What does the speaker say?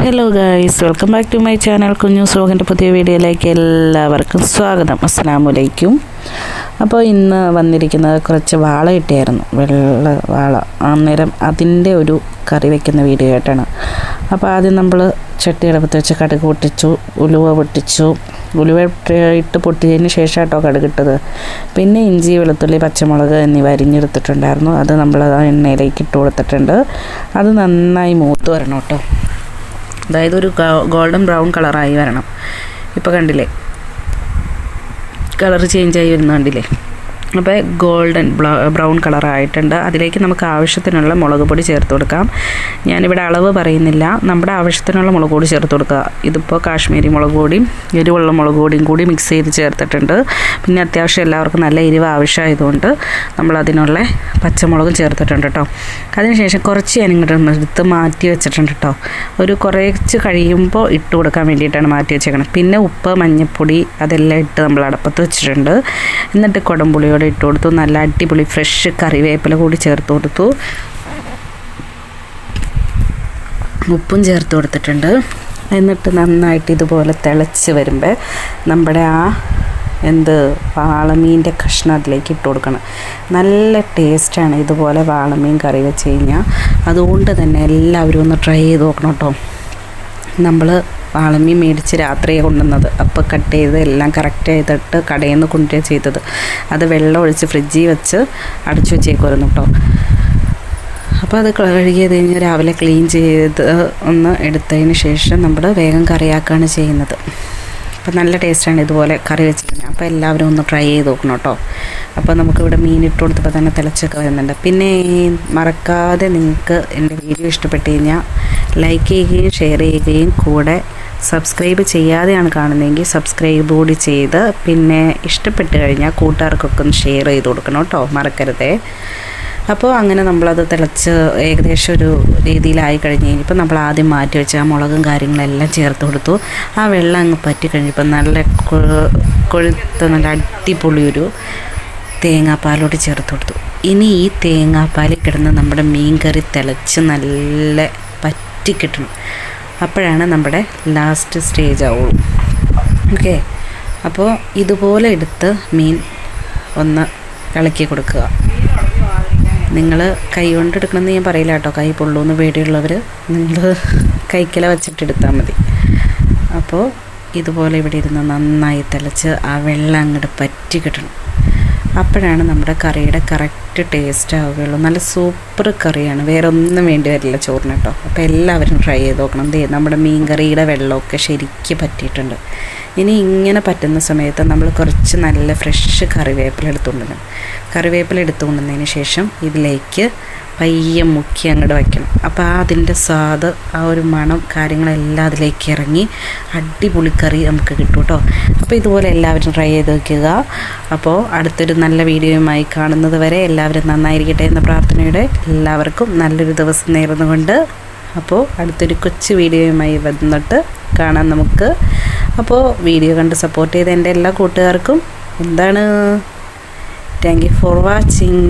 Hello guys welcome back to my channel കുഞ്ഞു സോഗിന്റെ പുതിയ വീഡിയോയിലേക്ക് എല്ലാവർക്കും സ്വാഗതം. അസ്സാം വലൈക്കും അപ്പോൾ ഇന്ന് വന്നിരിക്കുന്നത് കുറച്ച് വാള കിട്ടിയായിരുന്നു. വെള്ള വാള. അന്നേരം അതിന്റെ ഒരു കറി വെക്കുന്ന വീഡിയോ ആയിട്ടാണ്. അപ്പോൾ ആദ്യം നമ്മൾ ചട്ടി അടുപ്പത്ത് വെച്ച് കടുക് പൊട്ടിച്ചു ഉലുവ പൊട്ടിച്ചു. ഉലുവ ഇട്ട് പൊട്ടിയതിന് ശേഷം കേട്ടോ കടുകിട്ടത് പിന്നെ ഇഞ്ചി വെളുത്തുള്ളി പച്ചമുളക് എന്നിവ അരിഞ്ഞെടുത്തിട്ടുണ്ടായിരുന്നു. അത് നമ്മൾ എണ്ണയിലേക്ക് ഇട്ട് കൊടുത്തിട്ടുണ്ട്. അത് നന്നായി മൂത്ത് വരണം കേട്ടോ. അതായത് ഒരു ഗോൾഡൻ ബ്രൗൺ കളറായി വരണം. ഇപ്പോൾ കണ്ടില്ലേ? കളർ ചേഞ്ച് ആയി വരുന്ന കണ്ടില്ലേ? അപ്പോൾ ഗോൾഡൻ ബ്രൗൺ കളറായിട്ടുണ്ട്. അതിലേക്ക് നമുക്ക് ആവശ്യത്തിനുള്ള മുളക് പൊടി ചേർത്ത് കൊടുക്കാം. ഞാനിവിടെ അളവ് പറയുന്നില്ല. നമ്മുടെ ആവശ്യത്തിനുള്ള മുളക് പൊടി ചേർത്ത് കൊടുക്കുക. ഇതിപ്പോൾ കാശ്മീരി മുളക് പൊടിയും എരിവുള്ള മുളക് പൊടിയും കൂടി മിക്സ് ചെയ്ത് ചേർത്തിട്ടുണ്ട്. പിന്നെ അത്യാവശ്യം എല്ലാവർക്കും നല്ല എരിവ് ആവശ്യമായതുകൊണ്ട് നമ്മൾ അതിനുള്ള പച്ചമുളകും ചേർത്തിട്ടുണ്ട് കേട്ടോ അതിനുശേഷം കുറച്ച് ഞാൻ ഇങ്ങോട്ട് എടുത്ത് മാറ്റി വെച്ചിട്ടുണ്ട് കേട്ടോ ഒരു കുറച്ച് കഴിയുമ്പോൾ ഇട്ട് കൊടുക്കാൻ വേണ്ടിയിട്ടാണ് മാറ്റി വെച്ചേക്കണം. പിന്നെ ഉപ്പ് മഞ്ഞൾപ്പൊടി അതെല്ലാം ഇട്ട് നമ്മൾ അടപ്പത്ത് വെച്ചിട്ടുണ്ട്. എന്നിട്ട് കുടംപുളിയോട് ഇട്ട് കൊടുത്തു. നല്ല അടിപൊളി ഫ്രഷ് കറിവേപ്പില കൂടി ചേർത്ത് കൊടുത്തു. ഉപ്പും ചേർത്ത് കൊടുത്തിട്ടുണ്ട്. എന്നിട്ട് നന്നായിട്ട് ഇതുപോലെ തിളച്ച് വരുമ്പോൾ നമ്മുടെ ആ എന്ത് വാളമീന്റെ കഷ്ണം അതിലേക്ക് ഇട്ട് കൊടുക്കണം. നല്ല ടേസ്റ്റാണ് ഇതുപോലെ വാളമീൻ കറി വെച്ച് കഴിഞ്ഞാൽ അതുകൊണ്ട് തന്നെ എല്ലാവരും ഒന്ന് ട്രൈ ചെയ്ത് നോക്കണം കേട്ടോ നമ്മൾ വാളമീൻ മേടിച്ച് രാത്രിയെ കൊണ്ടുവന്നത്. അപ്പോൾ കട്ട് ചെയ്ത് എല്ലാം കറക്റ്റ് ചെയ്തിട്ട് കടയിൽ നിന്ന് കൊണ്ടുവരിക ചെയ്തത്. അത് വെള്ളം ഒഴിച്ച് ഫ്രിഡ്ജിൽ വെച്ച് അടച്ചു വെച്ചേക്കുമായിരുന്നു കേട്ടോ അപ്പോൾ അത് കഴുകിയത് കഴിഞ്ഞ് രാവിലെ ക്ലീൻ ചെയ്ത് ഒന്ന് എടുത്തതിന് ശേഷം നമ്മൾ വേഗം കറിയാക്കുകയാണ് ചെയ്യുന്നത്. അപ്പോൾ നല്ല ടേസ്റ്റാണ് ഇതുപോലെ കറി വെച്ച് അപ്പോൾ എല്ലാവരും ഒന്ന് ട്രൈ ചെയ്ത് നോക്കണം കേട്ടോ അപ്പോൾ നമുക്കിവിടെ മീൻ ഇട്ട് കൊടുത്തപ്പോൾ തന്നെ തിളച്ചൊക്കെ വരുന്നുണ്ട്. പിന്നെ മറക്കാതെ നിങ്ങൾക്ക് എന്റെ വീഡിയോ ഇഷ്ടപ്പെട്ട് കഴിഞ്ഞാൽ ലൈക്ക് ചെയ്യുകയും ഷെയർ ചെയ്യുകയും കൂടെ സബ്സ്ക്രൈബ് ചെയ്യാതെയാണ് കാണുന്നതെങ്കിൽ സബ്സ്ക്രൈബ് കൂടി ചെയ്ത് പിന്നെ ഇഷ്ടപ്പെട്ട് കഴിഞ്ഞാൽ കൂട്ടുകാർക്കൊക്കെ ഒന്ന് ഷെയർ ചെയ്ത് കൊടുക്കണം കേട്ടോ മറക്കരുതേ. അപ്പോൾ അങ്ങനെ നമ്മളത് തിളച്ച് ഏകദേശം ഒരു രീതിയിലായി കഴിഞ്ഞ് കഴിഞ്ഞപ്പോൾ നമ്മൾ ആദ്യം മാറ്റി വെച്ച ആ മുളകും കാര്യങ്ങളെല്ലാം ചേർത്ത് കൊടുത്തു. ആ വെള്ളം അങ്ങ് പറ്റി കഴിഞ്ഞപ്പോൾ നല്ല കൊഴുത്ത നല്ല അടിപൊളി ഒരു തേങ്ങാപ്പാലോട് ചേർത്ത് കൊടുത്തു. ഇനി ഈ തേങ്ങാപ്പാലിൽ കിടന്ന് നമ്മുടെ മീൻ കറി തിളച്ച് നല്ല പറ്റി കിട്ടണം. അപ്പോഴാണ് നമ്മുടെ ലാസ്റ്റ് സ്റ്റേജ് ആവുള്ളൂ. ഓക്കെ അപ്പോൾ ഇതുപോലെ എടുത്ത് മീൻ ഒന്ന് ഇളക്കി കൊടുക്കുക. നിങ്ങൾ കൈ കൊണ്ട് എടുക്കണമെന്ന് ഞാൻ പറയില്ല കേട്ടോ. കൈ പൊള്ളൂന്ന് പേടിയുള്ളവർ നിങ്ങൾ കൈക്കില വെച്ചിട്ടെടുത്താൽ മതി. അപ്പോൾ ഇതുപോലെ ഇവിടെ ഇരുന്ന് നന്നായി തിളച്ച് ആ വെള്ളം അങ്ങോട്ട് പറ്റി കിട്ടണം. അപ്പോഴാണ് നമ്മുടെ കറിയുടെ കറക്റ്റ് ടേസ്റ്റ് ആവുകയുള്ളൂ. നല്ല സൂപ്പർ കറിയാണ്. വേറെ ഒന്നും വേണ്ടി വരില്ല ചോറിന് കേട്ടോ അപ്പോൾ എല്ലാവരും ട്രൈ ചെയ്ത് നോക്കണം. ദേ നമ്മുടെ മീൻ കറിയുടെ വെള്ളമൊക്കെ ശരിക്കും പറ്റിയിട്ടുണ്ട്. ഇനി ഇങ്ങനെ പറ്റുന്ന സമയത്ത് നമ്മൾ കുറച്ച് നല്ല ഫ്രഷ് കറിവേപ്പില എടുത്തുകൊണ്ടിരുന്നു കറിവേപ്പില എടുത്തുകൊണ്ടുവന്നതിന് ശേഷം ഇതിലേക്ക് പയ്യെ മുക്കി അങ്ങോട്ട് വയ്ക്കണം. അപ്പോൾ ആ അതിന്റെ സ്വാദ് ആ ഒരു മണം കാര്യങ്ങളെല്ലാം അതിലേക്ക് ഇറങ്ങി അടിപൊളി കറി നമുക്ക് കിട്ടും കേട്ടോ അപ്പോൾ ഇതുപോലെ എല്ലാവരും ട്രൈ ചെയ്ത് വയ്ക്കുക അപ്പോൾ അടുത്തൊരു നല്ല വീഡിയോയുമായി കാണുന്നത് വരെ എല്ലാവരും നന്നായിരിക്കട്ടെ എന്ന പ്രാർത്ഥനയുടെ എല്ലാവർക്കും നല്ലൊരു ദിവസം നേർന്നുകൊണ്ട് അപ്പോൾ അടുത്തൊരു കൊച്ചു വീഡിയോയുമായി വന്നിട്ട് കാണാം നമുക്ക്. അപ്പോൾ വീഡിയോ കണ്ട് സപ്പോർട്ട് ചെയ്ത എന്റെ എല്ലാ കൂട്ടുകാർക്കും എന്താണ്? Thank you for watching